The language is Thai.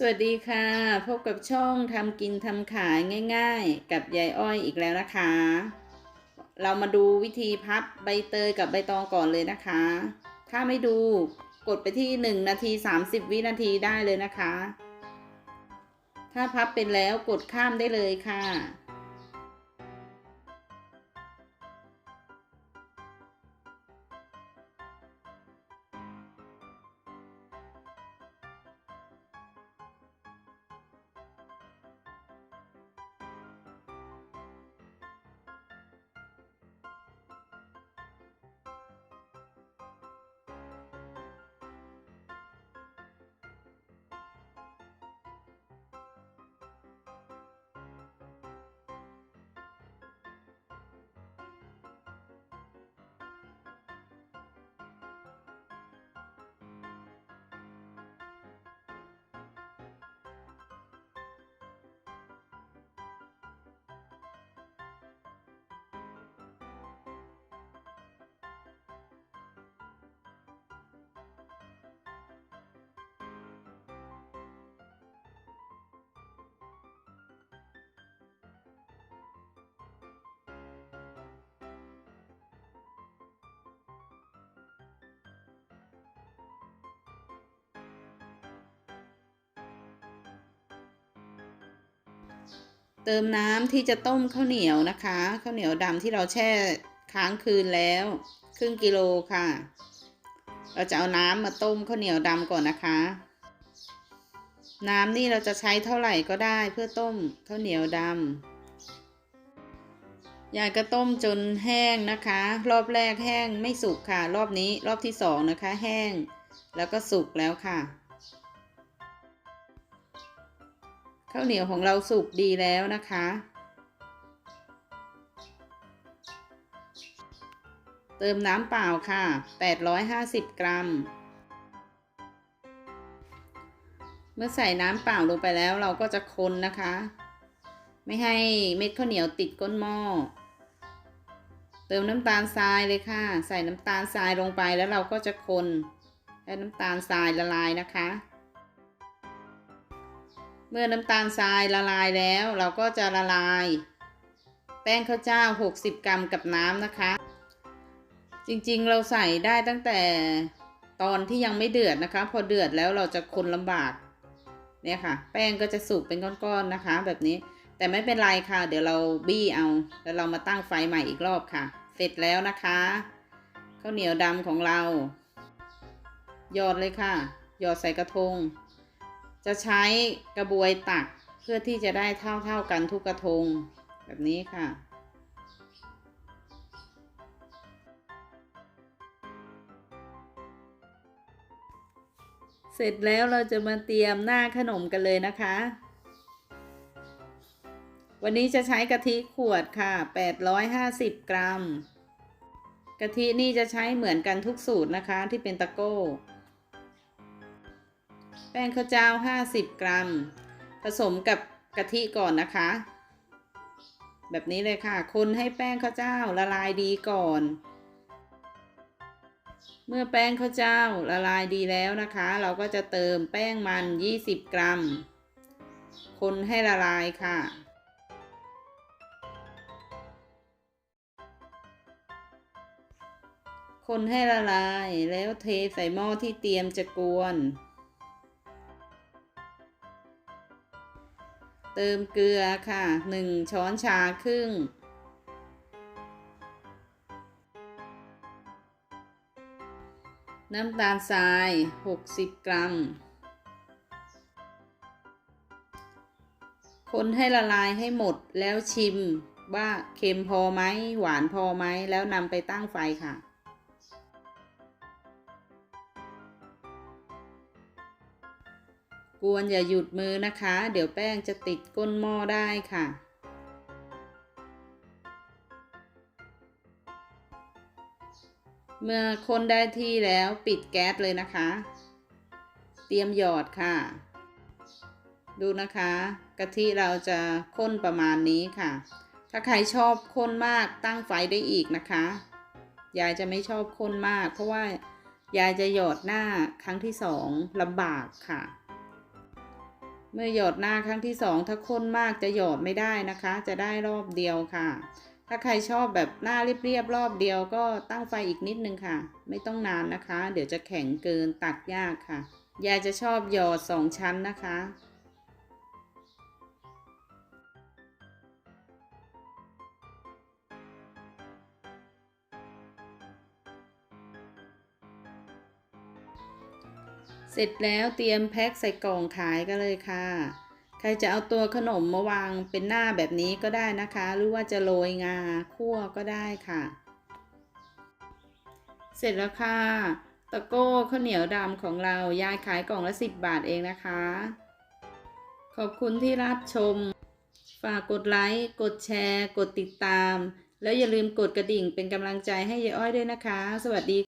สวัสดีค่ะ พบกับช่องทำกินทำขายง่ายๆ กับยายอ้อยอีกแล้วนะคะ เรามาดูวิธีพับใบเตยกับใบตองก่อนเลยนะคะ ถ้าไม่ดูกดไปที่ 1 นาที 30 วินาทีได้เลยนะคะ ถ้าพับเป็นแล้วกดข้ามได้เลยค่ะ เติมน้ำที่จะต้มข้าวเหนียวนะคะข้าวเหนียวดำที่เราแช่ค้างคืนแล้ว ครึ่งกิโลค่ะ เราจะเอาน้ำมาต้มข้าวเหนียวดำก่อนนะคะ น้ำนี่เราจะใช้เท่าไหร่ก็ได้เพื่อต้มข้าวเหนียวดำยายก็ต้มจนแห้งนะคะ รอบแรกแห้งไม่สุกค่ะ รอบนี้รอบที่สองนะคะ แห้ง แล้วก็สุกแล้วค่ะ ข้าวเหนียวของเราสุกดีแล้วนะคะ เติมน้ำเปล่าค่ะ 850 กรัม เมื่อใส่น้ำเปล่าลงไปแล้วเราก็จะคนนะคะ ไม่ให้เม็ดข้าวเหนียวติดก้นหม้อ เติมน้ำตาลทรายเลยค่ะ ใส่น้ำตาลทรายลงไปแล้วเราก็จะคนให้น้ำตาลทรายละลายนะคะ เมื่อน้ำตาลทรายละลายแล้ว เราก็จะละลาย แป้งข้าวเจ้า 60 กรัมกับน้ำนะคะ จริงๆเราใส่ได้ตั้งแต่ตอนที่ยังไม่เดือดนะคะ พอเดือดแล้วเราจะคนลำบากเนี่ยค่ะ แป้งก็จะสุกเป็นก้อนๆนะคะ แบบนี้แต่ไม่เป็นไรค่ะ เดี๋ยวเราบี้เอาแล้วเรามาตั้งไฟใหม่อีกรอบค่ะ เสร็จแล้วนะคะข้าวเหนียวดำของเราหยอดเลยค่ะหยอดใส่กระทง จะใช้กระบวยตักเพื่อที่จะได้เท่าๆกันทุกกระทงแบบนี้ค่ะเสร็จแล้วเราจะมาเตรียมหน้าขนมกันเลยนะคะ วันนี้จะใช้กะทิขวดค่ะ 850 กรัม กะทินี่จะใช้เหมือนกันทุกสูตรนะคะที่เป็นตะโก้ ป้งข้าวเจ้า 50 กรัม ผสมกับกะทิก่อนนะคะ แบบนี้เลยค่ะ คนให้แป้งข้าวเจ้าละลายดีก่อน เมื่อแป้งข้าวเจ้าละลายดีแล้วนะคะ เราก็จะเติมแป้งมัน 20 กรัม คนให้ละลายค่ะ คนให้ละลายแล้วเทใส่หม้อที่เตรียมจะกวน เติมเกลือค่ะ 1 ช้อนชาครึ่ง น้ำตาลทราย 60 กรัม คนให้ละลายให้หมดแล้วชิมว่าเค็มพอไหม หวานพอไหม แล้วนำไปตั้งไฟค่ะ กวนอย่าหยุดมือนะคะ เดี๋ยวแป้งจะติดก้นหม้อได้ค่ะ เมื่อคนได้ที่แล้วปิดแก๊สเลยนะคะ เตรียมหยอดค่ะ ดูนะคะ กะทิเราจะข้นประมาณนี้ค่ะ ถ้าใครชอบข้นมากตั้งไฟได้อีกนะคะ ยายจะไม่ชอบข้นมาก เพราะว่ายายจะหยอดหน้าครั้งที่สองลำบากค่ะ เมื่อหยอดหน้าครั้งที่สองถ้าข้นมากจะหยอดไม่ได้นะคะ จะได้รอบเดียวค่ะ ถ้าใครชอบแบบหน้าเรียบๆรอบเดียวก็ตั้งไฟอีกนิดนึงค่ะ ไม่ต้องนานนะคะ เดี๋ยวจะแข็งเกินตักยากค่ะยายจะชอบหยอดสองชั้นนะคะ เสร็จแล้วเตรียมแพ็คใส่กล่องขายกันเลยค่ะ ใครจะเอาตัวขนมมาวางเป็นหน้าแบบนี้ก็ได้นะคะ หรือว่าจะโรยงาคั่วก็ได้ค่ะ เสร็จแล้วค่ะ ตะโก้ข้าวเหนียวดำของเรายายขายกล่องละ 10 บาทเองนะคะ ขอบคุณที่รับชม ฝากกดไลค์ กดแชร์ กดติดตาม แล้วอย่าลืมกดกระดิ่งเป็นกำลังใจให้ยายอ้อยด้วยนะคะ สวัสดี